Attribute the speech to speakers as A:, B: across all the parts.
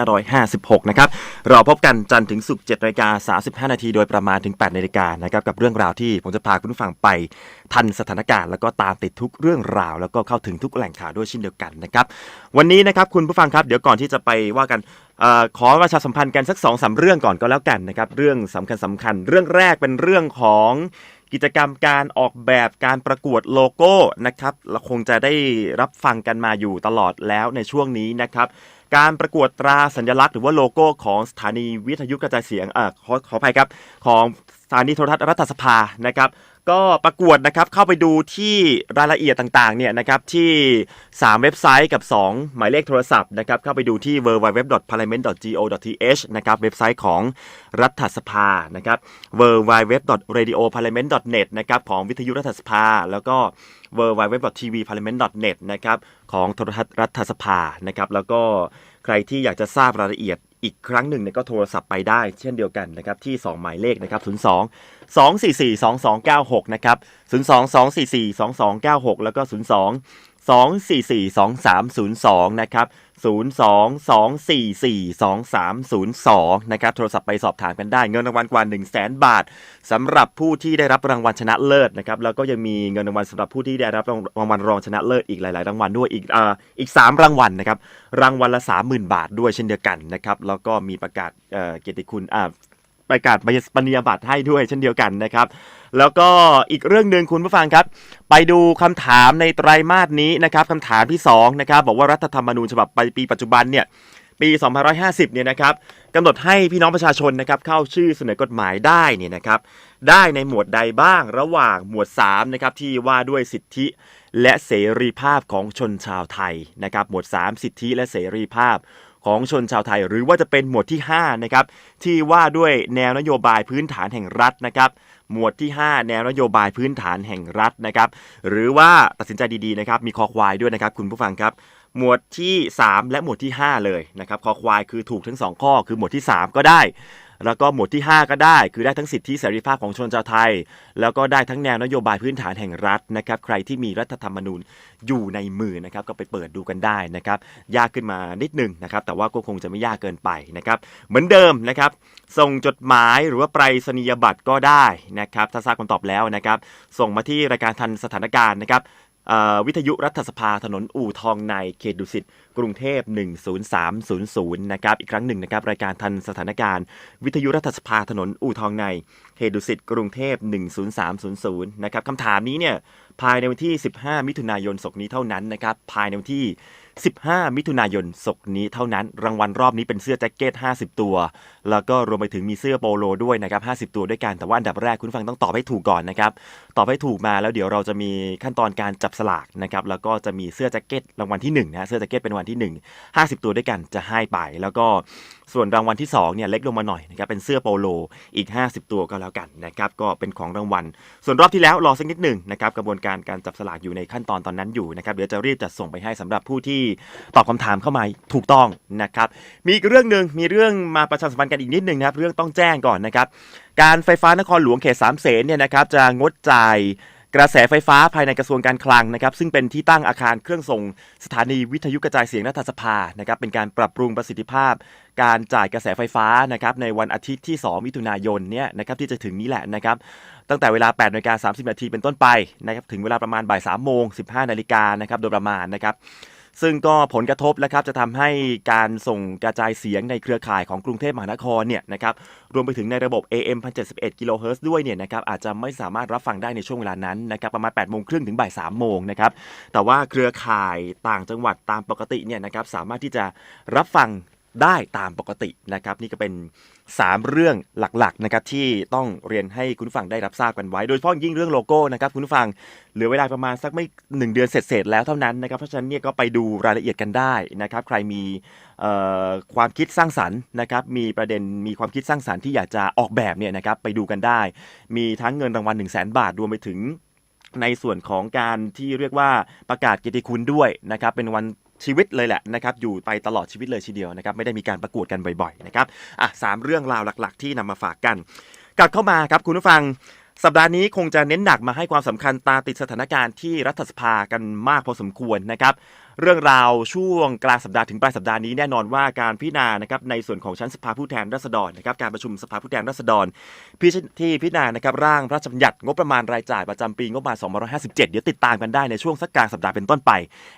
A: 556 นะครับ เราพบกันจันทร์ถึงศุกร์7นาฬิกา35 นาทีโดยประมาณถึง 8 นาฬิกานะครับ กับเรื่องราวที่ผมจะพาคุณผู้ฟังไปทันสถานการณ์ แล้วก็ตามติดทุกเรื่องราว แล้วก็เข้าถึงทุกแหล่งข่าวด้วยเช่นเดียวกันนะครับ วันนี้นะครับคุณผู้ฟังครับ เดี๋ยวก่อนที่จะไปว่ากันออขอประชาสัมพันธ์กันสัก2อสาเรื่องก่อนก็แล้วกันนะครับ เรื่องสำคัญสำคัญ เรื่องแรกเป็นเรื่องของกิจกรรมการออกแบบการประกวดโลโก้นะครับ เราคงจะได้รับฟังกันมาอยู่ตลอดแล้วในช่วงนี้นะครับ การประกวดตราสัญลักษณ์หรือว่าโลโก้ของสถานีวิทยุกระจายเสียงอขอขออภัยครับ ของสถานีโทรทัศน์รัฐสภานะครับ ก็ประกวดนะครับเข้าไปดูที่รายละเอียดต่างๆเนี่ยนะครับที่ 3 เว็บไซต์กับ 2 หมายเลขโทรศัพท์นะครับเข้าไปดูที่ www.parliament.go.th นะครับเว็บไซต์ของรัฐสภานะครับ www.radioparliament.net นะครับของวิทยุรัฐสภา แล้วก็ www.tvparliament.net นะครับของโทรทัศน์รัฐสภานะครับแล้วก็ ใครที่อยากจะทราบรายละเอียดอีกครั้งหนึ่งเนี่ยก็โทรศัพท์ไปได้เช่นเดียวกันนะครับที่ 2 หมายเลขนะครับ 02 244 2296 นะครับ 02 244 2296 แล้วก็ 02 244 2302 นะครับ02 244 2302 นะครับ โทรศัพท์ไปสอบถามกันได้ เงินรางวัลกว่า 1 0 0 0 0แบาทสำหรับผู้ที่ได้รับรางวัลชนะเลิศนะครับ แล้วก็ยังมีเงินรางวัลสำหรับผู้ที่ได้รับรางวัลรองชนะเลิศอีกหลาย ๆ รางวัลด้วยอีกอ่าอีก 3 รางวัลนะครับ รางวัลละ 30,000 บาทด้วยเช่นเดียวกันนะครับ แล้วก็มีประกาศเอ่อเกียรติคุณอ่า ประกาศปริญญาบัตรให้ด้วยเช่นเดียวกันนะครับ แล้วก็อีกเรื่องหนึ่งคุณผู้ฟังครับ ไปดูคำถามในไตรมาสนี้นะครับคำถามที่2นะครับบอกว่ารัฐธรรมนูญฉบับปีปัจจุบันเนี่ยปี 2550 เนี่ยนะครับกำหนดให้พี่น้องประชาชนนะครับเข้าชื่อเสนอกฎหมายได้เนี่ยนะครับ ได้ในหมวดใดบ้างระหว่างหมวด3นะครับที่ว่าด้วยสิทธิและเสรีภาพของชนชาวไทยนะครับ หมวด 3 สิทธิและเสรีภาพ ของชนชาวไทย หรือว่าจะเป็นหมวดที่5นะครับที่ว่าด้วยแนวนโยบายพื้นฐานแห่งรัฐนะครับหมวดที่ 5 แนวนโยบายพื้นฐานแห่งรัฐนะครับหรือว่าตัดสินใจดีๆนะครับมีคอควายด้วยนะครับคุณผู้ฟังครับหมวดที่ 3 และหมวดที่ 5 เลยนะครับคอควายคือถูกทั้ง 2 ข้อ คือหมวดที่ 3 ก็ได้ แล้วก็หมวดที่ 5 ก็ได้ คือได้ทั้งสิทธิเสรีภาพของชนชาวไทย แล้วก็ได้ทั้งแนวนโยบายพื้นฐานแห่งรัฐนะครับ ใครที่มีรัฐธรรมนูญอยู่ในมือนะครับ ก็ไปเปิดดูกันได้นะครับ ยากขึ้นมานิดหนึงนะครับ แต่ว่าก็คงจะไม่ยากเกินไปนะครับ เหมือนเดิมนะครับ ส่งจดหมายหรือว่าไปรษณียบัตรก็ได้นะครับ ถ้าทราบคำตอบแล้วนะครับ ส่งมาที่รายการทันสถานการณ์นะครับ วิทยุรัฐสภาถนนอู่ทองในเขตดุสิตกรุงเทพ 10300 นะครับ อีกครั้งหนึ่งนะครับ รายการทันสถานการณ์ วิทยุรัฐสภาถนนอู่ทองในเขตดุสิตกรุงเทพ 10300 นะครับคำถามนี้เนี่ยภายในวันที่ 15 มิถุนายนศกนี้เท่านั้นนะครับ ภายในวันที่ 15 มิถุนายนศกนี้เท่านั้นรางวัลรอบนี้เป็นเสื้อแจ็คเก็ต 50 ตัว แล้วก็รวมไปถึงมีเสื้อโปโลด้วยนะครับ50 ตัวด้วยกันแต่ว่าอันดับแรกคุณฟังต้องตอบให้ถูกก่อนนะครับตอบให้ถูกมาแล้วเดี๋ยวเราจะมีขั้นตอนการจับสลากนะครับแล้วก็จะมีเสื้อแจ็คเก็ตรางวัลที่1นะเสื้อแจ็คเก็ตเป็นรางวัลที่ 1 50 ตัวด้วยกันจะให้ไปแล้วก็ ส่วนรางวัลที่2เนี่ยเล็กลงมาหน่อยนะครับเป็นเสื้อโปโลอีก 50 ตัวก็แล้วกันนะครับก็เป็นของรางวัล ส่วนรอบที่แล้วรอสักนิดหนึ่งนะครับกระบวนการการจับสลากอยู่ในขั้นตอนตอนนั้นอยู่นะครับเดี๋ยวจะรีบจัดส่งไปให้สำหรับผู้ที่ตอบคำถามเข้ามาถูกต้องนะครับมีอีกเรื่องหนึ่งมีเรื่องมาประชาสัมพันธ์กันอีกนิดหนึ่งนะครับเรื่องต้องแจ้งก่อนนะครับการไฟฟ้านครหลวงเขตสามเสนเนี่ยนะครับจะงดจ่าย กระแสไฟฟ้าภายในกระทรวงการคลังนะครับซึ่งเป็นที่ตั้งอาคารเครื่องส่งสถานีวิทยุกระจายเสียงรัฐสภานะครับเป็นการปรับปรุงประสิทธิภาพ การจ่ายกระแสไฟฟ้านะครับในวันอาทิตย์ที่ 2 มิถุนายนเนี่ยนะครับที่จะถึงนี้แหละนะครับตั้งแต่เวลา8นาฬิกา30 นาทีเป็นต้นไปนะครับถึงเวลาประมาณบ่าย3โมง15 นาฬิกานะครับโดยประมาณนะครับ ซึ่งก็ผลกระทบนะครับจะทำให้การส่งกระจายเสียงในเครือข่ายของกรุงเทพมหานครเนี่ยนะครับรวมไปถึงในระบบ AM 1071กิโลเฮิรตซ์ด้วยเนี่ยนะครับอาจจะไม่สามารถรับฟังได้ในช่วงเวลานั้นนะครับประมาณ8โมงครึ่งถึงบ่ายสามโมงนะครับแต่ว่าเครือข่ายต่างจังหวัดตามปกติเนี่ยนะครับสามารถที่จะรับฟัง ได้ตามปกตินะครับ นี่ก็เป็น 3 เรื่องหลักๆนะครับที่ต้องเรียนให้คุณฟังได้รับทราบกันไว้ โดยเฉพาะยิ่งเรื่องโลโก้นะครับคุณฟังเหลือเวลาประมาณสักไม่ 1 เดือนเสร็จๆแล้วเท่านั้นนะครับเพราะฉะนั้นเนี่ยก็ไปดูรายละเอียดกันได้นะครับใครมีความคิดสร้างสรรค์นะครับมีประเด็นมีความคิดสร้างสรรค์ที่อยากจะออกแบบเนี่ยนะครับไปดูกันได้ มีทั้งเงินรางวัล 1 0 0 0 0แบาทรวมไปถึงในส่วนของการที่เรียกว่าประกาศเกียรติคุณด้วยนะครับเป็นวัน ชีวิตเลยแหละนะครับอยู่ไปตลอดชีวิตเลยทีเดียวนะครับไม่ได้มีการประกวดกันบ่อยๆนะครับอะสามเรื่องราวหลักๆ ที่นำมาฝากกัน กลับเข้ามาครับคุณผู้ฟังสัปดาห์นี้คงจะเน้นหนักมาให้ความสำคัญตาติดสถานการณ์ที่รัฐสภากันมากพอสมควรนะครับ เรื่องราวช่วงกลางสัปดาห์ถึงปลายสัปดาห์นี้แน่นอนว่าการพิจารณานะครับในส่วนของชั้นสภาผู้แทนราษฎรนะครับการประชุมสภาผู้แทนราษฎรพิจที่พิจารณานะครับร่างพระราชบัญญัติงบประมาณรายจ่ายประจำปีงบประมาณ 2557 เดี๋ยวติดตามกันได้ในช่วงสักกลางสัปดาห์เป็นต้นไป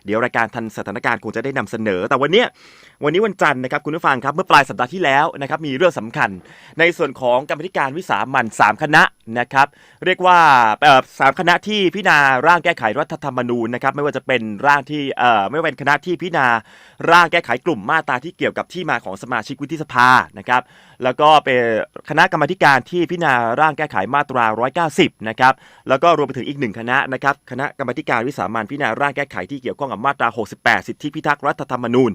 A: เดี๋ยวรายการทันสถานการณ์คงจะได้นำเสนอ แต่วันนี้วันนี้วันจันทร์นะครับคุณผู้ฟังครับเมื่อปลายสัปดาห์ที่แล้วนะครับมีเรื่องสำคัญ ในส่วนของกรรมธิการวิสามันสามคณะ นะครับเรียกว่าสามคณะที่พิจารณาร่างแก้ไขรัฐธรรมนูญนะครับไม่ว่าจะเป็นร่างที่ไม่ว่าเป็นคณะที่พิจารณาร่างแก้ไขกลุ่มมาตราที่เกี่ยวกับที่มาของสมาชิกวุฒิสภานะครับแล้วก็เป็นคณะกรรมธิการที่พิจารณาร่างแก้ไขมาตรา 190 นะครับ แล้วก็รวมไปถึงอีกหนึ่งคณะนะครับ คณะกรรมธิการวิสามันพิจารณาร่างแก้ไขที่เกี่ยวข้องกับมาตรา 68 สิทธิพิทักษ์รัฐธรรมนูญ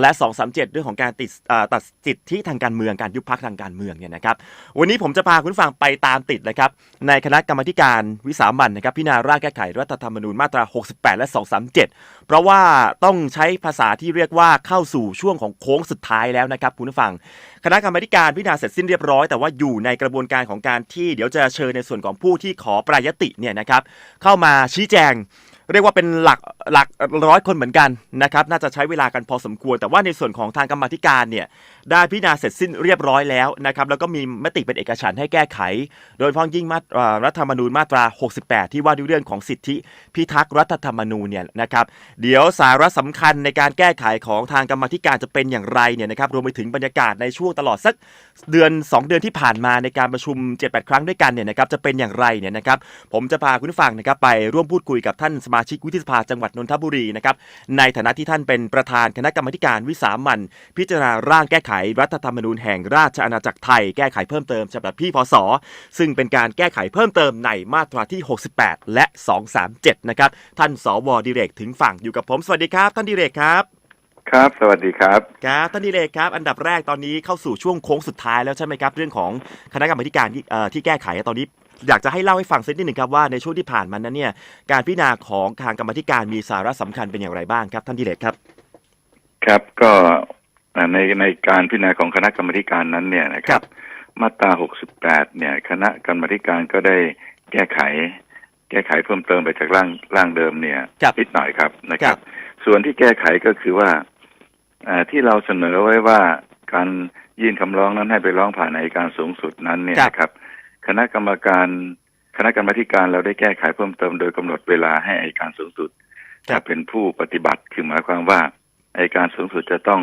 A: และ 237 เรื่องของการติดตัดสิทธิทางการเมือง การยุบพักทางการเมืองเนี่ยนะครับ วันนี้ผมจะพาคุณฟังไปตามติดเลยครับ ในคณะกรรมธิการวิสามันนะครับพิจารณาร่างแก้ไขรัฐธรรมนูญมาตรา 68 และ 237 เพราะว่าต้องใช้ภาษาที่เรียกว่าเข้าสู่ช่วงของโค้งสุดท้ายแล้วนะครับคุณผู้ฟัง คณะกรรมการพิจารณาเสร็จสิ้นเรียบร้อยแต่ว่าอยู่ในกระบวนการของการที่เดี๋ยวจะเชิญในส่วนของผู้ที่ขอปรายติเนี่ยนะครับเข้ามาชี้แจง เรียกว่าเป็นหลักหลักร้อยคนเหมือนกันนะครับน่าจะใช้เวลากันพอสมควร แต่ว่าในส่วนของทางกรรมธิการเนี่ยได้พิจารณาเสร็จสิ้นเรียบร้อยแล้วนะครับแล้วก็มีมติเป็นเอกฉันท์ให้แก้ไข โดยเฉพาะยิ่งมารารัฐธรรมนูญมาตรา 68 ที่ว่าด้วยเรื่องของสิทธิพิทักษ์รัฐธรรมนูญเนี่ยนะครับเดี๋ยวสาระสำคัญในการแก้ไขของทางกรรมธิการจะเป็นอย่างไรเนี่ยนะครับรวมไปถึงบรรยากาศในช่วงตลอดสักเดือน 2 เดือนที่ผ่านมาในการประชุม 7-8 ครั้งด้วยกันเนี่ยนะครับจะเป็นอย่างไรเนี่ยนะครับผมจะพาคุณผู้ฟังนะครับไปร่วมพูดคุยกับท่านสมาชิกวุฒิสภาจังหวัดนนทบุรีนะครับในฐานะที่ท่านเป็นประธานคณะกรรมาธิการวิสามันพิจารณาร่างแก้ไขรัฐธรรมนูญแห่งราชอาณาจักรไทย แก้ไขเพิ่มเติมฉบับพี่พศซึ่งเป็นการแก้ไขเพิ่มเติมในมาตราที่ 68 และ 237 นะครับ ท่านสวดิเรกถึงฝั่งอยู่กับผม สวัสดีครับ ท่านดิเรกครับ
B: ครับ สวัสดีครับ
A: ครับ ท่านดิเรกครับ อันดับแรกตอนนี้เข้าสู่ช่วงโค้งสุดท้ายแล้วใช่ไหมครับ เรื่องของคณะกรรมาธิการที่เอ่อที่แก้ไขตอนนี้ อยากจะให้เล่าให้ฟังสักนิดหนึ่งครับว่าในช่วงที่ผ่านมานั้นเนี่ยการพิจารณาของทางกรรมาธิการมีสาระสำคัญเป็นอย่างไรบ้างครับ ท่านดิเรกครับ
B: ครับก็อ่าในในการพิจารณาของคณะกรรมาธิการนั้นเนี่ยนะค
A: ครั
B: รับบมาตรา 68 เนี่ย คณะกรรมาธิการก็ได้แก้ไข แก้ไขเพิ่มเติมไปจากร่างร่างเดิมเนี่ย
A: ครับ
B: นิดหน่อยครับนะค
A: ครั
B: รับบส่วนที่แก้ไขก็คือว่าอ่าที่เราเสนอไว้ว่าการยื่นคำร้องนั้นให้ไปร้องผ่านอัยการสูงสุดนั้นเนี่ย
A: ครับ
B: นะครับ คณะกรรมการคณะกรรมาธิการเราได้แก้ไขเพิ่มเติมโดยกำหนดเวลาให้อัยการสูงสุด
A: ครั
B: จะ
A: บ
B: เป็นผู้ปฏิบัติคือหมายความว่าอัยการสูงสุดจะต้อง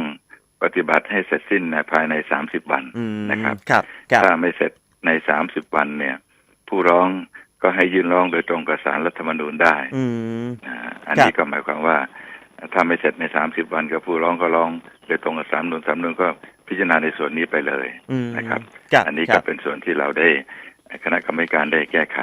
B: ปฏิบัติให้เสร็จสิ้นในภายใน30วัน
A: อืม
B: นะครับ
A: ครับครับ
B: ถ้าไม่เสร็จใน30วันเนี่ย ผู้ร้องก็ให้ยื่นร้องโดยตรงกับศาลรัฐธรรมนูญได้
A: อืม
B: อ่าอัน
A: ครับ
B: นี้ก็หมายความว่า ถ้าไม่เสร็จใน30วันก็ผู้ร้องก็ร้องโดยตรงกับศาลรัฐธรรมนูญศาลรัฐธรรมนูญก็พิจารณาในส่วนนี้ไปเลย
A: อืม
B: นะครับ
A: ครับ
B: อันนี้
A: ค
B: ก็
A: รับ
B: เป็นส่วนที่เราได้ คณะกรรมการได้แก้ไข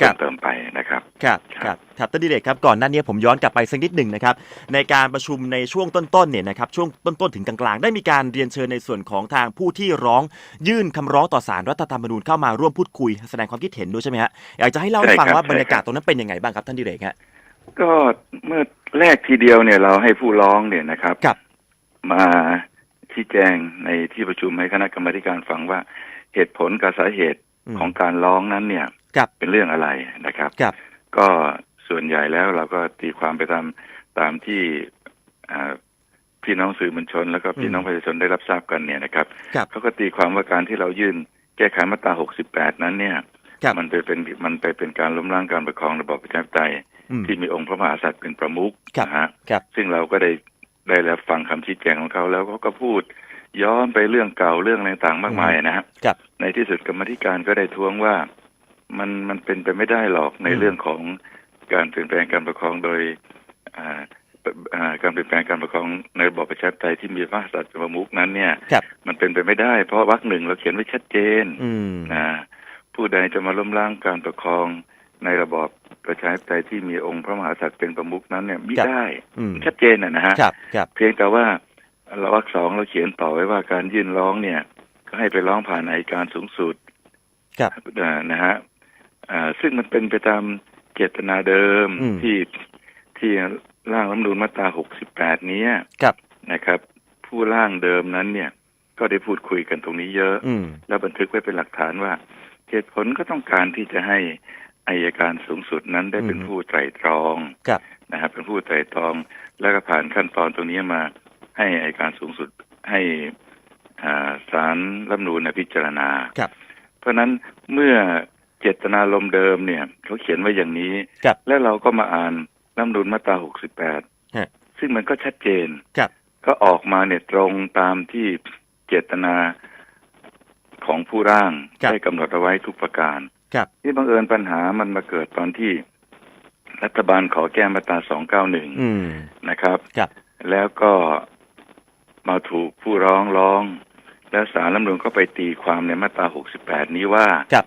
A: ครั
B: เพิ่
A: บ
B: มเติมไปนะครับ
A: ครับครับครับท่านดิเรกครับก่อนหน้านี้ผมย้อนกลับไปสักนิดหนึ่งนะครับในการประชุมในช่วงต้นๆเนี่ยนะครับช่วงต้นๆถึงกลางๆ ได้มีการเรียนเชิญในส่วนของทางผู้ที่ร้องยื่นคำร้องต่อศาลรัฐธรรมนูญเข้ามาร่วมพูดคุยแสดงความคิดเห็นด้วยใช่ไหมฮะอยากจะให้เล่าให้ฟัง
B: ใช่ครับ
A: ว่าบรรยากาศ
B: ใช่ครับ
A: ตรงนั้นเป็นยังไงบ้างครับท่านดิเรกฮะ
B: ก็เมื่อแรกทีเดียวเนี่ยเราให้ผู้ร้องเนี่ยนะครับ
A: ครับ
B: มาชี้แจงในที่ประชุมให้คณะกรรมาธิการฟังว่าเหตุผลกับสาเหตุ
A: อืม
B: ของการร้องนั้นเนี่ย
A: ครับ
B: เป็นเรื่องอะไรนะครับ
A: ครับ
B: ก็ส่วนใหญ่แล้วเราก็ตีความไปตามตามที่อ่าพี่น้องสื่อมวลชน แล้วก็พี่น้องประชาชนได้รับทราบกันเนี่ยนะครับ
A: ครับ
B: เขาก็ตีความว่าการที่เรายื่นแก้ไขมาตรา 68 นั้นเนี่ย
A: ครับ
B: มันไปเป็นมันไปเป็นการล้มล้างการปกครองระบอบประชาธิปไตย
A: อืม
B: ที่มีองค์พระมหากษัตริย์เป็นประมุข
A: ครับ
B: นะฮะ
A: ครับ
B: ซึ่งเราก็ได้ได้รับฟังคำชี้แจงของเขาแล้วเขาก็พูด ย้อนไปเรื่องเก่าเรื่องอะไรต่างๆมากมายนะฮะ
A: ครับ
B: ในที่สุดกรรมธิการก็ได้ท้วงว่ามันมันเป็นไปไม่ได้หรอกใน
A: อืม
B: เรื่องของการเปลี่ยนแปลงการปกครองโดยอ่าอ่าการเปลี่ยนแปลงการปกครองในระบอบประชาธิปไตยที่มีพระมหากษัตริย์เป็นประมุขนั้นเนี่ย
A: ครับ
B: มันเป็นไปไม่ได้ เพราะวรรคหนึ่งเราเขียนไว้ชัดเจน
A: อืม
B: นะผู้ใดจะมาล้มล้างการปกครองในระบอบประชาธิปไตยที่มีองค์พระมหากษัตริย์เป็นประมุขนั้นเนี่ยมิ
A: ครับ
B: ได้
A: อืม
B: ชัดเจนนะนะฮะ
A: ครับครับ
B: เพียงแต่ว่า เราวรรคสองเราเขียนต่อไว้ว่าการยื่นร้องเนี่ย ก็ให้ไปร้องผ่านอัยการสูงสุด
A: ครับ
B: อ่านะฮะอ่าซึ่งมันเป็นไปตามเจตนาเดิม
A: อืม
B: ที่ที่ร่างรัฐธรรมนูญมาตรา 68เนี้ย
A: ครับ
B: นะครับ ผู้ร่างเดิมนั้นเนี่ย ก็ได้พูดคุยกันตรงนี้เยอะ
A: อืม
B: แล้วบันทึกไว้เป็นหลักฐานว่าเหตุผลก็ต้องการที่จะให้อายการสูงสุดนั้นได้เป็น
A: อืม
B: ผู้ไตร่ตรอง
A: ครับ
B: นะครับเป็นผู้ไตร่ตรอง แล้วก็ผ่านขั้นตอนตรงนี้มา ให้อายการสูงสุดให้อ่าศาลรัฐธรรมนูญน่ะพิจารณา
A: ครับ
B: เพราะฉะนั้นเมื่อเจตนารมณ์เดิมเนี่ย เขาเขียนไว้อย่างนี้
A: ครับ
B: แล้วเราก็มาอ่านรัฐธรรมนูญมาตรา68
A: ฮะ
B: ซึ่งมันก็ชัดเจน
A: ครับ
B: ก็ออกมาเนี่ยตรงตามที่เจตนาของผู้ร่าง
A: ครับ
B: ได้กำหนดเอาไว้ทุกประการ
A: ครับ
B: ที่บังเอิญปัญหามันมาเกิดตอนที่รัฐบาลขอแก้มาตรา
A: อืม
B: 291นะครับ
A: ครับ
B: แล้วก็ มาถูกผู้ร้องร้อง แล้วศาลรัฐธรรมนูญก็ไปตีความในมาตรา 68 นี้ว่า
A: ครับ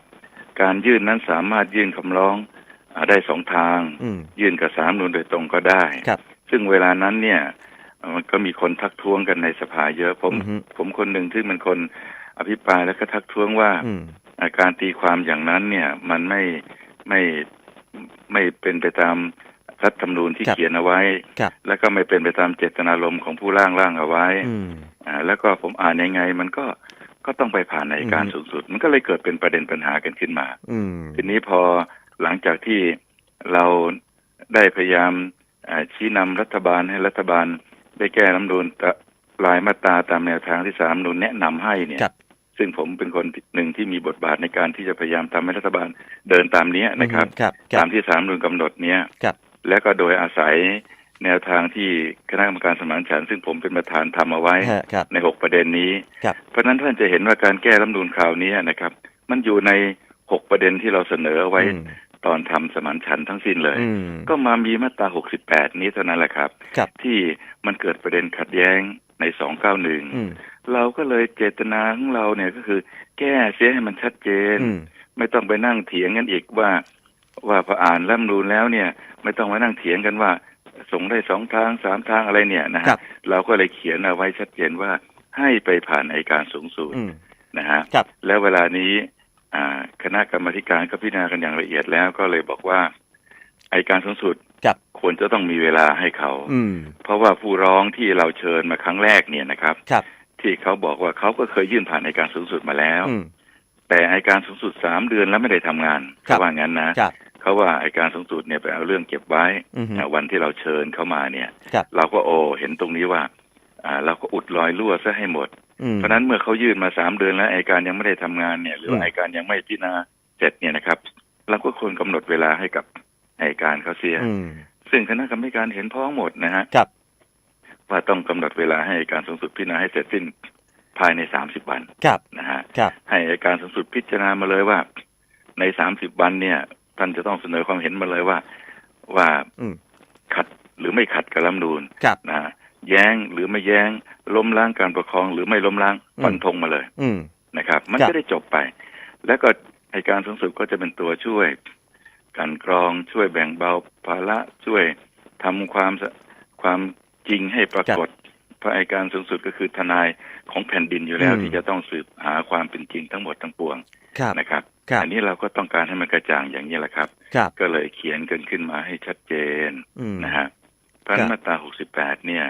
B: การยื่นนั้นสามารถยื่นคำร้องอาได้สองทาง
A: อืม
B: ยื่นกับศาลรัฐธรรมนูญโดยตรงก็ได้
A: ครับ
B: ซึ่งเวลานั้นเนี่ยเอ่อมันก็มีคนทักท้วงกันในสภาเยอะผม
A: อือฮึ
B: ผมคนหนึ่งที่เป็นคนอภิปรายแล้วก็ทักท้วงว่า
A: อืม
B: อ่าการตีความอย่างนั้นเนี่ย มันไม่ไม่ไม่เป็นไปตาม รัฐธรรมนูญที่
A: ครับ
B: เขียนเอาไว้
A: ครับ
B: แล้วก็ไม่เป็นไปตามเจตนารมณ์ของผู้ร่างร่างเอาไว้
A: อืม
B: อ่าแล้วก็ผมอ่านยังไง มันก็ก็ต้องไปผ่านในการ
A: อือฮึ
B: สูงสุด มันก็เลยเกิดเป็นประเด็นปัญหากันขึ้นมา
A: อืม
B: ทีนี้พอหลังจากที่เราได้พยายามเอ่อชี้นำรัฐบาลให้รัฐบาล ได้แก้รัฐธรรมนูญตะรายมาตราตามแนวทางที่สามนูญแนะนำให้เนี่ย
A: ครับ
B: ซึ่งผมเป็นคนหนึ่งที่มีบทบาทในการที่จะพยายามทำให้รัฐบาลเดินตามเนี้ยนะครับ
A: ครับครั
B: ตา
A: บ
B: มที่สามนูญกำหนดเนี้ย
A: ครับ
B: และก็โดยอาศัยแนวทางที่คณะกรรมการสมานฉันท์ซึ่งผมเป็นประธานทำเอาไว้
A: ฮะครับ
B: ในหกประเด็นนี้
A: ครับ
B: เพราะฉะนั้นท่านจะเห็นว่าการแก้รัฐธรรมนูญคราวนี้นะครับ มันอยู่ในหกประเด็นที่เราเสนอเอาไว้
A: อืม
B: ตอนทำสมานฉันท์ทั้งสิ้นเลย
A: อืม
B: ก็มามีมาตรา 68 นี้เท่านั้นแหละครับ
A: ครับ
B: ที่มันเกิดประเด็นขัดแย้งใน
A: อืม
B: 291 เราก็เลยเจตนาของเราเนี่ยก็คือ แก้เสียให้มันชัดเจน
A: อืม
B: ไม่ต้องไปนั่งเถียงกันอีกว่า ว่าพออ่านรัฐธรรมนูญแล้วเนี่ย ไม่ต้องมานั่งเถียงกันว่า ส่งได้สองทางสามทางอะไรเนี่ยนะ
A: ครั
B: ฮะ
A: บ
B: เราก็เลยเขียนเอาไว้ชัดเจนว่าให้ไปผ่านอัยการสูงสุด
A: อืม
B: นะฮะ
A: ครับ
B: แล้วเวลานี้อ่าคณะกรรมาธิการก็พิจารณากันอย่างละเอียดแล้วก็เลยบอกว่าอัยการสูงสุด
A: ครับ
B: ควรจะต้องมีเวลาให้เขา
A: อืม
B: เพราะว่าผู้ร้องที่เราเชิญมาครั้งแรกเนี่ยนะครับ
A: ครับ
B: ที่เขาบอกว่าเขาก็เคยยื่นผ่านอัยการสูงสุดมาแล้ว
A: อืม
B: แต่อัยการสูงสุดสามเดือนแล้วไม่ได้ทำงาน
A: ครับ
B: เขาว่างั้นนะครับ เขาว่าอัยการสูงสุดเนี่ยไปเอาเรื่องเก็บไว้
A: อือฮึ
B: อ่าวันที่เราเชิญเข้ามาเนี่ย
A: ครับ
B: เราก็โอเห็นตรงนี้ว่าอ่าเราก็อุดรอยรั่วซะให้หมด
A: อืม
B: เพราะฉะนั้นเมื่อเขายื่นมาสามเดือนแล้วอัยการยังไม่ได้ทำงานเนี่ย หรือว่า
A: อืม
B: อัยการยังไม่พิจารณาเสร็จเนี่ยนะครับ เราก็ควรกำหนดเวลาให้กับอัยการเขาเสีย
A: อืม
B: ซึ่งคณะกรรมการเห็นพ้องหมดนะฮะ
A: ครับ
B: ว่าต้องกำหนดเวลาให้อัยการสูงสุดพิจารณาให้เสร็จสิ้นภายในสามสิบวัน
A: ครับ
B: นะฮะ
A: ครับ
B: ให้อัยการสูงสุดพิจารณามาเลยว่า ในสามสิบวันเนี่ย ท่านจะต้องเสนอความเห็นมาเลยว่าว่า
A: อืม
B: ขัดหรือไม่ขัดกับรัฐธรรมนูญ
A: ครับ
B: นะแย้งหรือไม่แย้ง ล้มล้างการปกครองหรือไม่ล้มล้าง
A: อืม
B: ฟันธงมาเลย
A: อืม
B: นะครับ มัน
A: ครับ
B: จะได้จบไป แล้วก็อัยการสูงสุดก็จะเป็นตัวช่วยกลันกรองช่วยแบ่งเบาภาระช่วยทำความสความจริงให้ปรากฏเพราะอัยการสูงสุดก็คือทนายของแผ่นดินอยู่แล้ว
A: อืม
B: ที่จะต้องสืบหาความเป็นจริงทั้งหมดทั้งปวง
A: ครับ
B: นะครับ
A: ครับ
B: อันนี้เราก็ต้องการให้มันกระจ่างอย่างนี้แหละครับ
A: ครับ
B: ก็เลยเขียนกันขึ้นมาให้ชัดเจน
A: อืม
B: นะฮะเพราะฉะนั้นมาตรา68 เนี่ย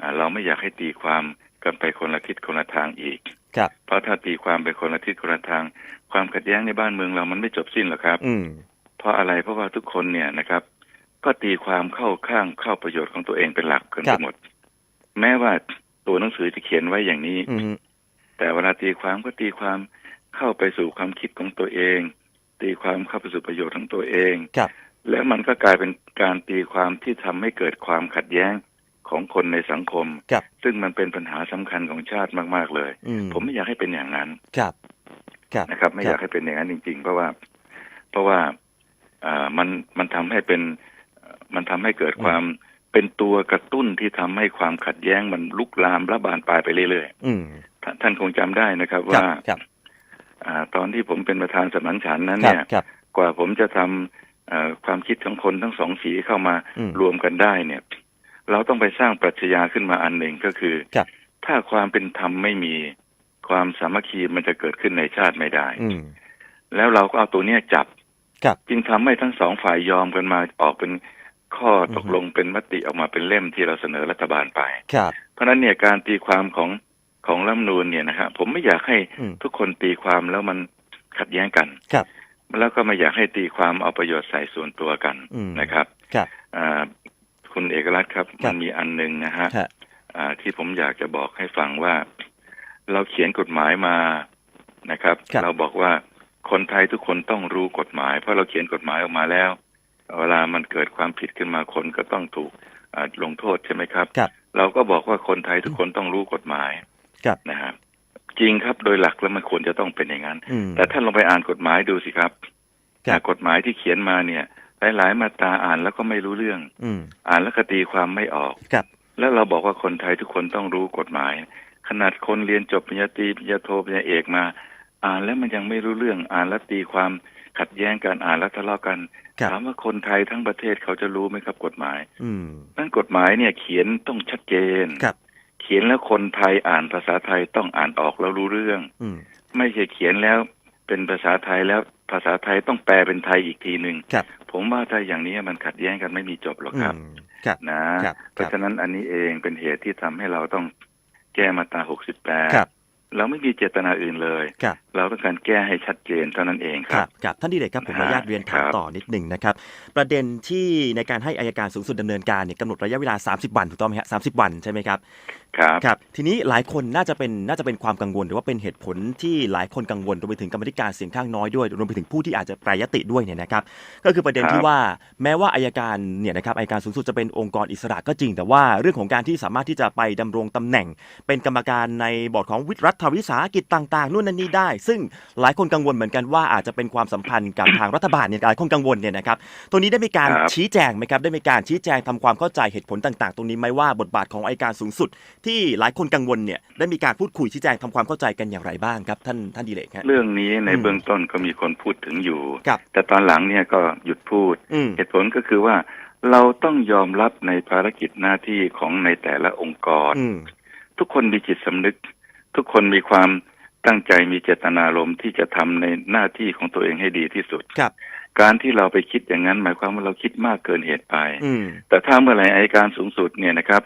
B: อ่าเราไม่อยากให้ตีความกันไปคนละทิศคนละทางอีก
A: ครับ
B: เพราะถ้าตีความไปคนละทิศคนละทาง ความขัดแย้งในบ้านเมืองเรามันไม่จบสิ้นหรอกครับ
A: อืม
B: เพราะอะไรเพราะว่าทุกคนเนี่ยนะครับ ก็ตีความเข้าข้างเข้าประโยชน์ของตัวเองเป็นหลักเกิน
A: ครั
B: ไป
A: บ
B: หมด แม้ว่าตัวหนังสือจะเขียนไว้อย่างนี้
A: อืม
B: แต่เวลาตีความก็ตีความ เข้าไปสู่ความคิดของตัวเอง ตีความเข้าไปสู่ประโยชน์ของตัวเอง
A: ครับ
B: แล้วมันก็กลายเป็นการตีความที่ทำให้เกิดความขัดแย้งของคนในสังคม
A: ครับ
B: ซึ่งมันเป็นปัญหาสำคัญของชาติมาก ๆ เลย
A: อืม
B: ผมไม่อยากให้เป็นอย่างนั้น
A: ครับครับ
B: นะครับ ไม่อยากให้เป็นอย่างนั้นจริง ๆ เพราะว่า เพราะว่าอ่ามันมันทำให้เป็นเอ่อมันทำให้เกิดความเป็นตัวกระตุ้นที่ทำให้ความขัดแย้งมันลุกลามระบานปลายไปเรื่อย
A: อืม
B: ๆท่านท่านคงจำได้นะครับ
A: ครับ
B: ว่า
A: ครับ
B: อ่าตอนที่ผมเป็นประธานสมานฉันท์นั้น
A: ครับ
B: เนี่ย
A: ครับ
B: กว่าผมจะทำเอ่อความคิดของคนทั้งสองสีเข้ามา
A: อืม
B: รวมกันได้เนี่ย เราต้องไปสร้างปรัชญาขึ้นมาอันหนึ่งก็คือ
A: ครับ
B: ถ้าความเป็นธรรมไม่มีความสามัคคีมันจะเกิดขึ้นในชาติไม่ได้
A: อืม
B: แล้วเราก็เอาตัวเนี้ยจับ
A: ครับ
B: จึงทำให้ทั้งสองฝ่ายยอมกันมาออกเป็นข้ออ
A: อฮึ
B: ตกลงเป็นมติออกมาเป็นเล่มที่เราเสนอรัฐบาลไป
A: ครับ
B: เพราะฉะนั้นเนี่ยการตีความของ ของรัฐธรรมนูญเนี่ยนะครับผมไม่อยากให้
A: อืม
B: ทุกคนตีความแล้วมันขัดแย้งกัน
A: ครับ
B: แล้วก็ไม่อยากให้ตีความเอาประโยชน์ใส่ส่วนตัวกัน
A: อืม
B: นะครับ
A: ครับ
B: อ่าคุณเอกรัฐครับ
A: ครั
B: มั
A: บ
B: นมีอันหนึ่งนะฮะ
A: ฮะ
B: อ่าที่ผมอยากจะบอกให้ฟังว่า เราเขียนกฎหมายมานะครับ
A: ครับ
B: เราบอกว่าคนไทยทุกคนต้องรู้กฎหมาย เพราะเราเขียนกฎหมายออกมาแล้ว เวลามันเกิดความผิดขึ้นมาคนก็ต้องถูกอ่าลงโทษใช่ไหมครับ
A: ครับ
B: เราก็บอกว่าคนไทยทุกคนต้องรู้กฎหมาย
A: ครับ
B: นะครับจริงครับโดยหลักแล้วมันควรจะต้องเป็นอย่างนั้น
A: อืม
B: แต่ท่านลองไปอ่านกฎหมายดูสิครับ
A: ครับ
B: กฎหมายที่เขียนมาเนี่ยหลายๆมาตราอ่านแล้วก็ไม่รู้เรื่อง
A: อืม
B: อ่านแล้วก็ตีความไม่ออก
A: ครับ
B: แล้วเราบอกว่าคนไทยทุกคนต้องรู้กฎหมาย ขนาดคนเรียนจบปริญญาตรีปริญญาโทปริญญาเอกมา อ่านแล้วมันยังไม่รู้เรื่องอ่านแล้วตีความขัดแย้งกันอ่านแล้วทะเลาะกัน
A: ครับ
B: ถามว่าคนไทยทั้งประเทศเขาจะรู้ไหมครับกฎหมาย
A: อืม
B: นั่นกฎหมายเนี่ยเขียนต้องชัดเจน
A: ครับ
B: เขียนแล้วคนไทยอ่านภาษาไทยต้องอ่านออกแล้วรู้เรื่อง
A: อืม
B: ไม่ใช่เขียนแล้วเป็นภาษาไทยแล้วภาษาไทยต้องแปลเป็นไทยอีกทีหนึ่ง
A: ครับ
B: ผมว่าถ้าอย่างนี้มันขัดแย้งกันไม่มีจบหรอกครับ
A: อืมครับ
B: นะ
A: ครับ
B: เพราะฉะนั้นอันนี้เองเป็นเหตุที่ทำให้เราต้องแก้มาตรา
A: ครับ
B: 68 เราไม่มีเจตนาอื่นเลย
A: ครับ
B: เราต้องการแก้ให้ชัดเจนเท่านั้นเองค
A: ค
B: รั
A: รับบครับท่านดิเรกครับผมขออนุญาตเรียนถาม
B: ครับ
A: ต่อนิดหนึ่งนะครับ ประเด็นที่ในการให้อายการสูงสุดดำเนินการเนี่ยกำหนดระยะเวลา 30 วันถูกต้องไหมฮะ30วันใช่ไหมครับ
B: ครับ
A: ครับ ทีนี้หลายคนน่าจะเป็นน่าจะเป็นความกังวล หรือว่าเป็นเหตุผลที่หลายคนกังวลรวมไปถึงกรรมธิการเสียงข้างน้อยด้วยรวมไปถึงผู้ที่อาจจะแปรยติด้วยเนี่ยนะครับ ก็คือประเด็น
B: ครับ
A: ที่ว่าแม้ว่าอายการเนี่ยนะครับอายการสูงสุดจะเป็นองค์กรอิสระก็จริง แต่ว่าเรื่องของการที่สามารถที่จะไปดำรงตำแหน่ง เป็นกรรมการในบอร์ดของวิรัฐวิสาหกิจต่าง ๆนู่นนั่นนี่ได้ซึ่งหลายคนกังวลเหมือนกันว่าอาจจะเป็นความสัมพันธ์กับทางรัฐบาลเนี่ยหลายคนกังวลเนี่ยนะครับตรงนี้ได้มีการ
B: ครับ
A: ชี้แจงไหมครับได้มีการชี้แจงทำความเข้าใจเหตุผลต่าง ๆ ตรงนี้ไหมว่าบทบาทของอายการสูงสุด ที่หลายคนกังวลเนี่ยได้มีการพูดคุยชี้แจงทำความเข้าใจกันอย่างไรบ้างครับท่านท่านดีเลกฮะ
B: เรื่องนี้ใน
A: อืม
B: เบื้องต้นก็มีคนพูดถึงอยู่
A: ครับ
B: แต่ตอนหลังเนี่ยก็หยุดพูด
A: อืม
B: เหตุผลก็คือว่าเราต้องยอมรับในภารกิจหน้าที่ของในแต่ละองค์กร
A: อืม
B: ทุกคนมีจิตสำนึก ทุกคนมีความ ตั้งใจมีเจตนารมณ์ที่จะทำในหน้าที่ของตัวเองให้ดีที่สุด
A: ครับ
B: การที่เราไปคิดอย่างนั้น หมายความว่าเราคิดมากเกินเหตุไป
A: อืม
B: แต่ถ้าเมื่อไหร่อายการสูงสุดเนี่ยนะครับ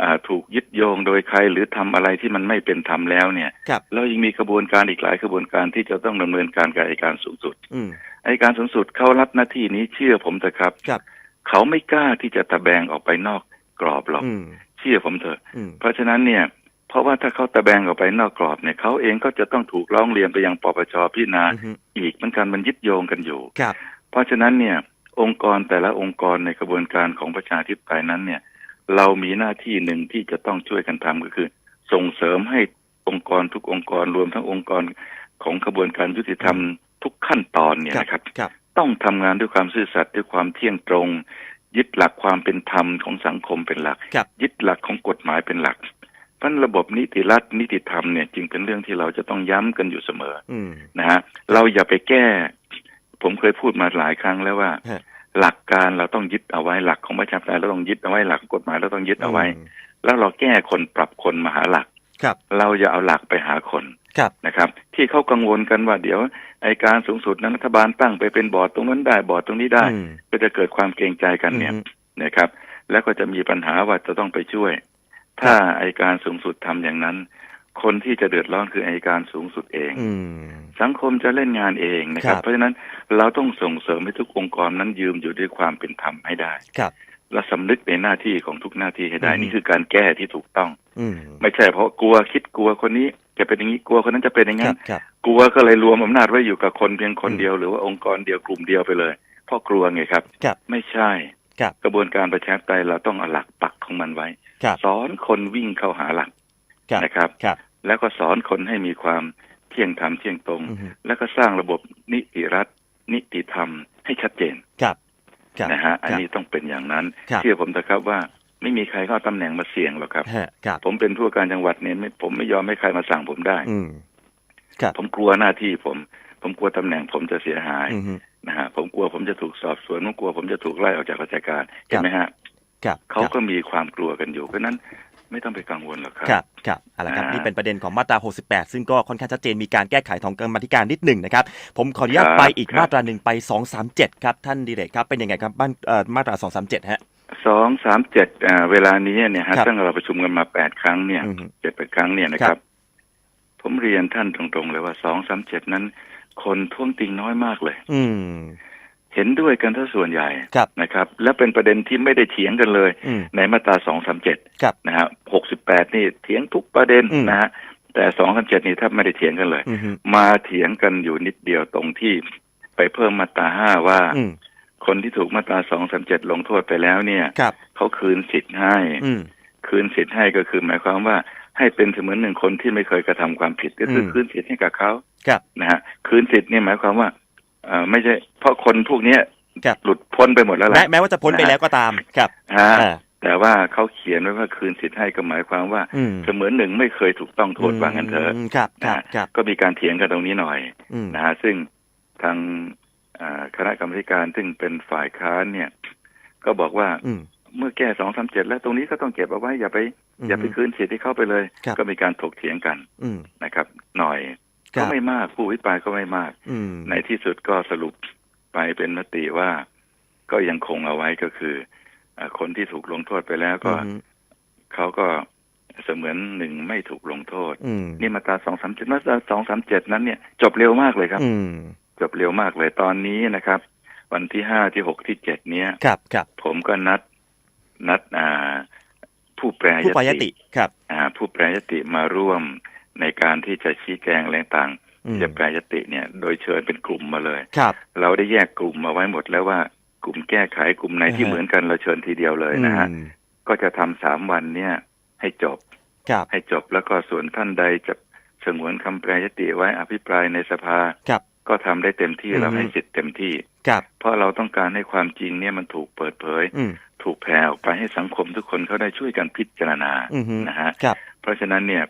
B: อ่าถูกยึดโยงโดยใครหรือทำอะไรที่มันไม่เป็นธรรมแล้วเนี่ย
A: ครับ
B: เรายังมีกระบวนการอีกหลายกระบวนการที่จะต้องดำเนินการกับอายการสูงสุด
A: อืม
B: อายการสูงสุดเขารับหน้าที่นี้เชื่อผมเถอะครับ
A: ครับ
B: เขาไม่กล้าที่จะตะแบงออกไปนอกกรอบหรอก
A: อืม
B: เชื่อผมเถอะ
A: อืม
B: เพราะฉะนั้นเนี่ย เพราะว่าถ้าเขาตะแบงออกไปนอกกรอบเนี่ยเขาเองก็จะต้องถูกร้องเรียนไปยังปปชพิจารณา
A: อือฮึ
B: อีกเหมือนกันมันยึดโยงกันอยู่
A: ครับ
B: เพราะฉะนั้นเนี่ยองค์กรแต่ละองค์กรในกระบวนการของประชาธิปไตยนั้นเนี่ย เรามีหน้าที่หนึ่งที่จะต้องช่วยกันทำก็คือ ส่งเสริมให้องค์กรทุกองค์กรรวมทั้งองค์กรของกระบวนการยุติธรรมทุกขั้นตอนเนี่ยนะครับ
A: ครับ
B: ต้องทำงานด้วยความซื่อสัตย์ด้วยความเที่ยงตรง ยึดหลักความเป็นธรรมของสังคมเป็นหลัก
A: ครับ
B: ยึดหลักของกฎหมายเป็นหลักเพราะระบบนิติรัฐนิติธรรมเนี่ยจึงเป็นเรื่องที่เราจะต้องย้ำกันอยู่เสมอ
A: อืม
B: นะฮะเราอย่าไปแก้ ผมเคยพูดมาหลายครั้งแล้วว่า
A: ฮะ
B: หลักการเราต้องยึดเอาไว้หลักของประชาธิปไตยเราต้องยึดเอาไว้หลักของกฎหมายเราต้องยึดเอาไว้
A: ม
B: แล้วเราแก้คนปรับคนมาหาหลัก
A: ครับ
B: เราอย่าเอาหลักไปหาคน
A: ครับ
B: นะครับ ที่เขากังวลกันว่าเดี๋ยวไอการสูงสุดนั้นรัฐบาลตั้งไปเป็นบอร์ดตรงนั้นได้บอร์ดตรงนี้ได้
A: อืม
B: ก็จะเกิดความเกรงใจกันเนี่ย
A: อืม
B: นะครับ แล้วก็จะมีปัญหาว่าจะต้องไปช่วย ถ้าไอการสูงสุดทำอย่างนั้น คนที่จะเดือดร้อนคือไอการสูงสุดเอง
A: อืม
B: สังคมจะเล่นงานเองนะครับ
A: ครับ
B: เพราะฉะนั้นเราต้องส่งเสริมให้ทุกองค์กรนั้นยืมอยู่ด้วยความเป็นธรรมให้ได้
A: ครับ
B: และสำนึกในหน้าที่ของทุกหน้าที่ให้ได้
A: อืม
B: นี่คือการแก้ที่ถูกต้อง
A: อืม
B: ไม่ใช่เพราะกลัวคิดกลัวคนนี้จะเป็นอย่างนี้กลัวคนนั้นจะเป็นอย่าง
A: ครั
B: นั้
A: บ
B: น
A: ครับ
B: กลัวก็เลยรวมอำนาจไว้อยู่กับคนเพียงคน
A: อืม
B: เดียวหรือว่าองค์กรเดียวกลุ่มเดียวไปเลยเพราะกลัวไงครับ
A: ครับ
B: ไม่ใช่
A: ครับ
B: กระบวนการประชาธิปไตยเราต้องเอาหลักปักของมันไว้
A: ครับ
B: สอนคนวิ่งเข้าหาหลัก
A: ครับ
B: นะครับ
A: ครับ
B: แล้วก็สอนคนให้มีความเที่ยงธรรมเที่ยงตรง
A: อือฮึ
B: แล้วก็สร้างระบบนิติรัฐ นิติธรรมให้ชัดเจน
A: ครับครับ
B: นะฮะอัน
A: ครับ
B: นี้ต้องเป็นอย่างนั้น
A: ครับ
B: เชื่อผมนะครับว่าไม่มีใครเข้าตำแหน่งมาเสี่ยงหรอกครับ
A: ฮะครับ
B: ผมเป็นผู้ว่าการจังหวัดเนี่ยไม่ผมไม่ยอมให้ใครมาสั่งผมได้
A: อืมครับ
B: ผมกลัวหน้าที่ผม ผมกลัวตำแหน่งผมจะเสียหาย
A: อืมฮึ
B: นะฮะผมกลัวผมจะถูกสอบสวนผมกลัวผมจะถูกไล่ออกจากราชการเห็นไหมฮะ
A: ครับ
B: เขาก็มีความกลัวกันอยู่ เพราะฉะนั้นไม่ต้องไปกังวลหรอกครับ
A: ครับครับเอาละครับ
B: อ่านี่
A: นี่เป็นประเด็นของมาตรา 68 ซึ่งก็ค่อนข้างชัดเจน มีการแก้ไขของกรรมาธิการนิดหนึ่งนะครับ ผมขออนุญาต
B: ครับ
A: ไปอีก
B: ครับ
A: มาตราหนึ่งไป 237 ครับ ท่านดีเรกครับ เป็นยังไงครับบ้านเอ่อมาตรา 237 ฮะ
B: สองสามเจ็ดอ่าเวลานี้เนี่ยฮะ
A: ครับ
B: ตั้งแต่เราประชุมกันมาแปดครั้งเนี่ย
A: อือฮึ
B: เจ็ดแปดครั้งเนี่ยนะค
A: ครั
B: รับ
A: บ
B: ผมเรียนท่านตรงๆเลยว่าสองสามเจ็ดนั้น คนท้วงติงน้อยมากเลย
A: อืม
B: เห็นด้วยกันถ้าส่วนใหญ่
A: ครับ
B: นะครับ และเป็นประเด็นที่ไม่ได้เถียงกันเลย
A: อืม
B: ในมาตราสองสามเจ็ด
A: ครับ
B: นะฮะหกสิบแปดนี่เถียงทุกประเด็น
A: อืม
B: นะฮะแต่สองสามเจ็ดนี่แทบไม่ได้เถียงกันเลย
A: อืมฮึ
B: มาเถียงกันอยู่นิดเดียวตรงที่ไปเพิ่มมาตราห้าว่า
A: อืม
B: คนที่ถูกมาตราสองสามเจ็ดลงโทษไปแล้วเนี่ย
A: ครับ
B: เขาคืนสิทธิ์ให้
A: อืม
B: คืนสิทธิ์ให้ก็คือหมายความว่าให้เป็นเสมือนหนึ่งคนที่ไม่เคยกระทำความผิดก็คืออ
A: ม
B: คืนสิทธิ์ให้กับเขา
A: ครับ
B: นะฮะคืนสิทธิ์เนี่ยหมายความว่าเอ่อไม่ใช่ เพราะคนพวกเนี้ย
A: ครับ
B: หลุดพ้นไปหมดแล้วแห
A: แม้
B: ละ
A: แม้ว่าจะพ้นไปแล้วก็ตามครับ
B: ฮะ
A: อ่า
B: แต่ว่าเขาเขียนไว้ว่าคืนสิทธิ์ให้ก็หมายความว่า
A: อืม
B: เสมือนหนึ่งไม่เคยถูกต้องโทษว่างั้นเถอะ
A: มครับครับ
B: นะ
A: ครับ
B: ก็มีการเถียงกันตรงนี้หน่อย
A: อืม
B: นะฮะซึ่งทางอ่าคณะกรรมการซึ่งเป็นฝ่ายค้านเนี่ย ก็บอกว่า
A: อืม
B: เมื่อแก้สองสามเจ็ดแล้วตรงนี้ก็ต้องเก็บเอาไว้อย่าไป อย่าไปคืนสิทธิ์ให้เขาไปเลย
A: ครับ
B: ก็มีการถกเถียงกัน
A: อืม
B: นะครับ หน่อย
A: ครั
B: ก็
A: บ
B: ไม่มากผู้วิปรายก็ไม่มาก
A: อืม
B: ในที่สุดก็สรุปไปเป็นมติว่า ก็ยังคงเอาไว้ก็คืออาคนที่ถูกลงโทษไปแล้วก็
A: อืม
B: เขาก็เสมือนหนึ่งไม่ถูกลงโทษ
A: อืม
B: นี่มาตราสองสามเจ็ดมาตราสองสามเจ็ดนั้นเนี่ย จบเร็วมากเลยครับ
A: อืม
B: จบเร็วมากเลยตอนนี้นะครับ วันที่ห้าที่หกที่เจ็ดเนี้ย
A: ครับครับ
B: ผมก็นัดนัดอ่า ผู้แปร
A: ผู้ปรายติ ครับ
B: อ่า ผู้แปรยติมาร่วม ในการที่จะชี้แจงอะไรต่าง
A: อืม
B: ๆจะแปรยติเนี่ย โดยเชิญเป็นกลุ่มมาเลย
A: ครับ
B: เราได้แยกกลุ่มมาไว้หมดแล้วว่ากลุ่มแก้ไขกลุ่มไหนที่
A: อ่าฮะ
B: เหมือนกันเราเชิญทีเดียวเลยนะฮะ
A: อืม
B: ก็จะทำสามวันเนี่ยให้จบ
A: ครับ
B: ให้จบแล้วก็ส่วนท่านใดจะสงวนคำแปรยติไว้อภิปรายในสภา
A: ครับ
B: ก็ทำได้เต็มที่
A: อือฮึ
B: เราให้สิทธิ์เต็มที่
A: ครับ
B: เพราะเราต้องการให้ความจริงเนี่ยมันถูกเปิดเผย
A: อืม
B: ถูกแผ่ออกไปให้สังคมทุกคนเขาได้ช่วยกันพิจารณา
A: อืมฮึ
B: นะฮะ
A: ครับ
B: เพราะฉะนั้นเนี่ย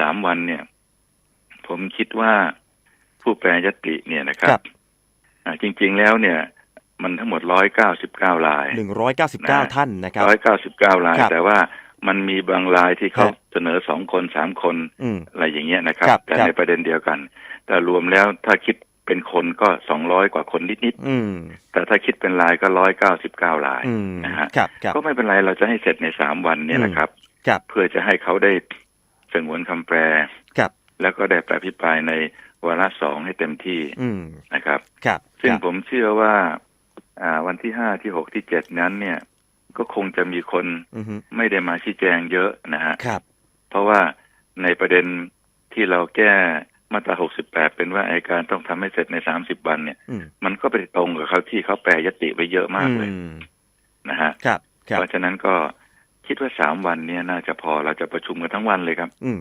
B: สามวันเนี่ย ผมคิดว่าผู้แปรยติเนี่ยนะครั
A: ครับบ
B: อ่าจริง ๆแล้วเนี่ย มันทั้งหมดร้อยเก้าสิบเก้าลาย
A: หนึ่งร้อยเก้าสิบเก้า
B: นะ
A: ท่านนะครับ
B: ร้อยเก้าสิบเก้าลาย
A: ครับ
B: แต่ว่ามันมีบางลายที่เขา
A: ครับ
B: เสนอสองคนสามคน
A: อืม
B: อะไรอย่างเงี้ยนะครับ
A: ครับ
B: แต่
A: ครับ
B: ในประเด็นเดียวกัน แต่รวมแล้วถ้าคิดเป็นคนก็สองร้อยกว่าคนนิด
A: อืม
B: ๆแต่ถ้าคิดเป็นลายก็ร้อยเก้าสิบเก้าลาย
A: อืม
B: นะฮะ
A: ครับครับ
B: ก็ไม่เป็นไรเราจะให้เสร็จในสามวันเนี่ยนะครับ
A: ครับ
B: เพื่อจะให้เขาได้ สงวนคำแปล
A: ครับ
B: แล้วก็ได้แปรพิปรายในวาระสองให้เต็มที่
A: อืม
B: นะครับ
A: ครับ
B: ซึ่ง
A: ครับ
B: ผมเชื่อว่า อ่า วันที่ห้าที่หกที่เจ็ดนั้นเนี่ย ก็คงจะมีคน
A: อืมฮึ
B: ไม่ได้มาชี้แจงเยอะนะฮะ
A: ครับ
B: เพราะว่าในประเด็นที่เราแก้มาตราหกสิบแปดเป็นว่าอัยการต้องทำให้เสร็จในสามสิบวันเนี่ย
A: อืม
B: มันก็ไปตรงกับเขาที่เขาแปรยติไปเยอะมากเลย
A: อืม
B: นะฮะ
A: ครับครับ
B: เพราะฉะนั้นก็ คิดว่าสามวันเนี่ยน่าจะพอเราจะประชุมกันทั้งวันเลยครับ
A: อืม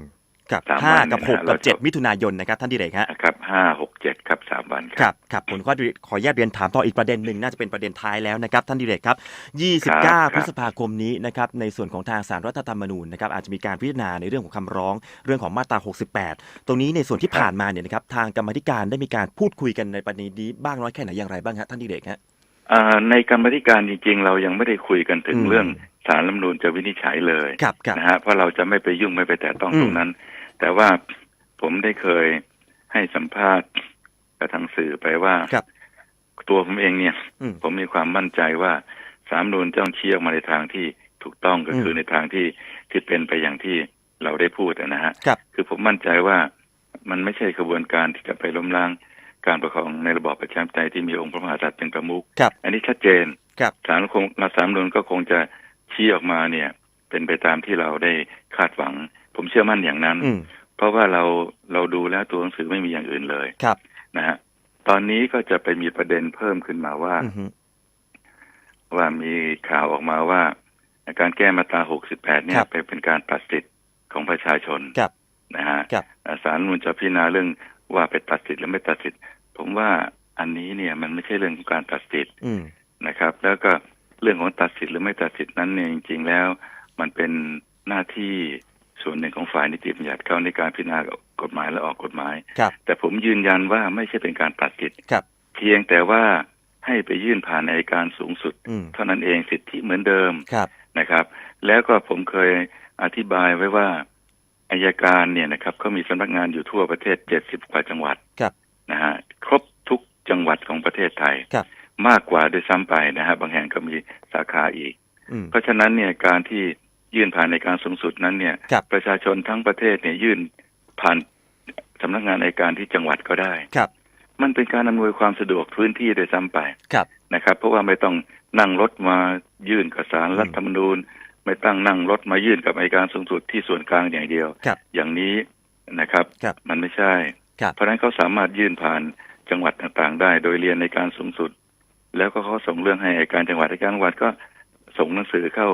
A: กับ
B: สาม
A: ห้า
B: วัน
A: กับ
B: เนี่ย
A: หก
B: นะ
A: กับ
B: เรา
A: เจ็ด
B: จบ
A: มิถุนายนนะครับท่านดิเรกฮะ
B: นะครับห้าหกเจ็ดครับสามวัน
A: ค
B: ค
A: รั
B: รับ
A: บครับผมก็ขออนุญาตเรียนถามต่ออีกประเด็นหนึ่งน่าจะเป็นประเด็นท้ายแล้วนะครับท่านดิเรกครับ
B: ครับ
A: 29พฤษภาคมนี้นะครับในส่วนของทางสารรัฐธรรมนูญนะครับอาจจะมีการพิจารณาในเรื่องของคำร้องเรื่องของมาตรา68ตรงนี้ในส่วนที่ผ่านมาเนี่ยนะครับทางกรรมาธิการได้มีการพูดคุยกันในประเด็นนี้บ้างน้อยแค่ไหนอย่างไรบ้างฮะท่านดิเรกฮะ
B: อ่าในกรรมาธิการจริงๆ เรายังไม่ได้คุยกันถึง
A: อืม
B: เรื่อง สารรัฐธรรมนูญจะวินิจฉัยเลย
A: ครับครับ
B: นะฮะเพราะเราจะไม่ไปยุ่งไม่ไปแตะต้อง
A: อืม
B: ตรงนั้น แต่ว่าผมได้เคยให้สัมภาษณ์กับทางสื่อไปว่า
A: ครับ
B: ตัวผมเองเนี่ย
A: อืม
B: ผมมีความมั่นใจว่าสารรัฐธรรมนูญต้องชี้ออกมาในทางที่ถูกต้องก็คือ
A: ม
B: ในทางที่ที่เป็นไปอย่างที่เราได้พูดนะฮะ
A: ครับ
B: คือผมมั่นใจว่ามันไม่ใช่กระบวนการที่จะไปล้มล้างการปกครองในระบอบประชาธิปไตยที่มีองค์พระมหากษัตริย์เป็นประมุข
A: ครับ
B: อันนี้ชัดเจน
A: ครับ
B: ศาลคงมาสามนุนก็คงจะ ชี้ออกมาเนี่ย เป็นไปตามที่เราได้คาดหวัง ผมเชื่อมั่นอย่างนั้น
A: อืม
B: เพราะว่าเราเราดูแล้วตัวหนังสือไม่มีอย่างอื่นเลย
A: ครับ
B: นะฮะตอนนี้ก็จะไปมีประเด็นเพิ่มขึ้นมาว่า
A: อือฮึ
B: ว่ามีข่าวออกมาว่า การแก้มาตรา68 เนี่
A: ค
B: ย
A: รับ
B: ไปเป็นการตัดสิทธิ์ของประชาชน
A: ครับ
B: นะฮะ
A: ครับ
B: อ่าศาลรัฐธรรมนูญจะพิจารณาเรื่องว่าไปตัดสิทธิ์หรือไม่ตัดสิทธิ์ผมว่าอันนี้เนี่ยมันไม่ใช่เรื่องของการตัดสิทธิ์
A: อืม
B: นะครับ แล้วก็ เรื่องของตัดสิทธิ์หรือไม่ตัดสิทธิ์นั้นเนี่ยจริง ๆ แล้ว มันเป็นหน้าที่ส่วนหนึ่งของฝ่ายนิติบัญญัติเขาในการพิจารณากฎหมายและออกกฎหมาย
A: ครับ
B: แต่ผมยืนยันว่าไม่ใช่เป็นการตัดสิทธิ์
A: ครับ
B: เพียงแต่ว่าให้ไปยื่นผ่านอัยการสูงสุด
A: อืม
B: เท่านั้นเองสิทธิเหมือนเดิม
A: ครับ
B: นะครับ แล้วก็ผมเคยอธิบายไว้ว่าอายการเนี่ยนะครับเขามีสำนักงานอยู่ทั่วประเทศเจ็ดสิบกว่าจังหวัด
A: ครับ
B: นะฮะครบทุกจังหวัดของประเทศไทย
A: ครับ
B: มากกว่าด้วยซ้ำไปนะฮะบางแห่งก็มีสาขาอีก
A: อืม
B: เพราะฉะนั้นเนี่ยการที่ยื่นผ่านในการสูงสุดนั้นเนี่ย
A: ครับ
B: ประชาชนทั้งประเทศเนี่ยยื่นผ่านสำนักงานอัยการที่จังหวัดก็ได้
A: ครับ
B: มันเป็นการอำนวยความสะดวกพื้นที่โดยซ้ำไป
A: ครับ
B: นะครับ เพราะว่าไม่ต้องนั่งรถมายื่นกับศาล
A: อืม
B: รัฐธรรมนูญ ไม่ต้องนั่งรถมายื่นกับอัยการสูงสุดที่ส่วนกลางอย่างเดียว
A: ครับ
B: อย่างนี้นะครับ
A: ครับ
B: มันไม่ใช่
A: ครับ
B: เพราะฉะนั้นเขาสามารถยื่นผ่านจังหวัดต่างๆ ได้ โดยเรียนในการสูงสุด แล้วก็เขาส่งเรื่องให้อัยการจังหวัดอัยการจังหวัดก็ส่งหนังสือเข้า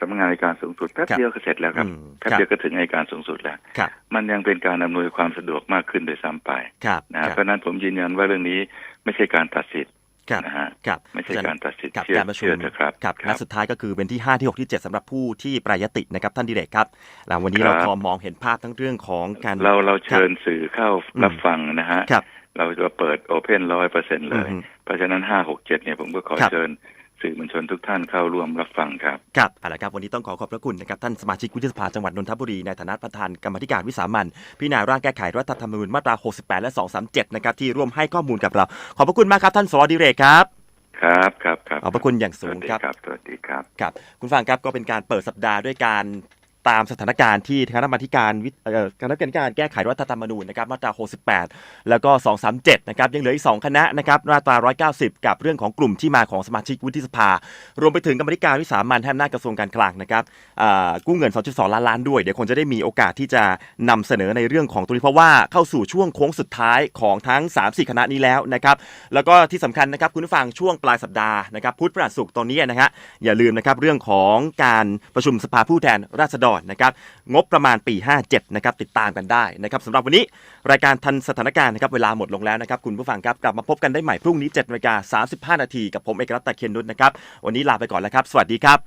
B: สำนักงานอัยการสูงสุดแป๊บ
A: ครับ
B: เดียวก็เสร็จแล้วครับ
A: อืม
B: แป๊บ
A: ครับ
B: เดียวก็ถึงอัยการสูงสุดแล้ว
A: ครับ
B: มันยังเป็นการอำนวยความสะดวกมากขึ้นโดยซ้ำไป
A: ครับ
B: นะ
A: ค
B: ฮะ
A: รับ
B: เพราะฉะนั้นผมยืนยันว่าเรื่องนี้ไม่ใช่การตัดสิทธิ์
A: ครับ
B: นะฮะ
A: ครับ
B: ไม่ใช่การตัดสิทธิ์
A: กับ
B: เชื่อ
A: การประชุม
B: เชื่อเถอะครับ
A: ครับ
B: ค
A: และ
B: รับ
A: สุดท้ายก็คือเป็นที่ 5 ที่ 6 ที่ 7สำหรับผู้ที่แปรยตินะครับท่านดิเรกครับแล้ววันนี้
B: ครั
A: เรา
B: บ
A: พอมองเห็นภาพทั้งเรื่องของการ
B: เราเราเชิญสื่อเข้า
A: อืม
B: รับฟังนะฮะ
A: ครับ
B: เราจะเปิดโอเพนร้อยเปอร์เซ็นเลย
A: อืม
B: เพราะฉะนั้นห้าหกเจ็ดเนี่ยผมก็ขอ
A: ครับ
B: เชิญสื่อมวลชนทุกท่านเข้าร่วมรับฟังครับ
A: ครับเอาละครับ วันนี้ต้องขอขอบพระคุณนะครับท่านสมาชิกวุฒิสภาจังหวัดนนทบุรีในฐานะประธานกรรมาธิการวิสามันพิจารณาร่างแก้ไขรัฐธรรมนูญมาตรา 68 และ 237 นะครับที่ร่วมให้ข้อมูลกับเรา ขอบพระคุณมากครับท่านสวดิเรกครับ
B: ครับครับครับ
A: ขอบพระคุณอย่างสูงครับ
B: สวัสดีครับสวัสดีครับ
A: ครับ คุณฟังครับก็เป็นการเปิดสัปดาห์ด้วยการ ตามสถานการณ์ที่คณะกรรมการวิคณะกรรมการแก้ไขรัฐธรรมนูญนะครับมาตรา 68 แล้วก็ 237 นะครับยังเหลืออีก 2 คณะนะครับมาตรา 190 กับเรื่องของกลุ่มที่มาของสมาชิกวุฒิสภา รวมไปถึงกรรมธิการวิสามันให้อำนากระทรวงการคลังนะครับกู้เงิน 2.2 ล้านล้านด้วย เดี๋ยวคงจะได้มีโอกาสที่จะนำเสนอในเรื่องของตรงนี้เพราะว่าเข้าสู่ช่วงโค้งสุดท้ายของทั้ง 3-4 คณะนี้แล้วนะครับแล้วก็ที่สำคัญนะครับคุณผู้ฟังช่วงปลายสัปดาห์นะครับพุธพฤหัสศุกร์ตอนนี้นะฮะอย่าลืมนะครับเรื่องของการประชุมสภาผู้แทนราษฎรอนะครับงบประมาณปี 57 นะครับติดตามกันได้นะครับสำหรับวันนี้รายการทันสถานการณ์นะครับเวลาหมดลงแล้วนะครับคุณผู้ฟังครับกลับมาพบกันได้ใหม่พรุ่งนี้7จ็นาฬิกา35 นาทีกับผมเอกรัตน์ตะเคียนนุชนะครับวันนี้ลาไปก่อนแล้วครับ สวัสดีครับ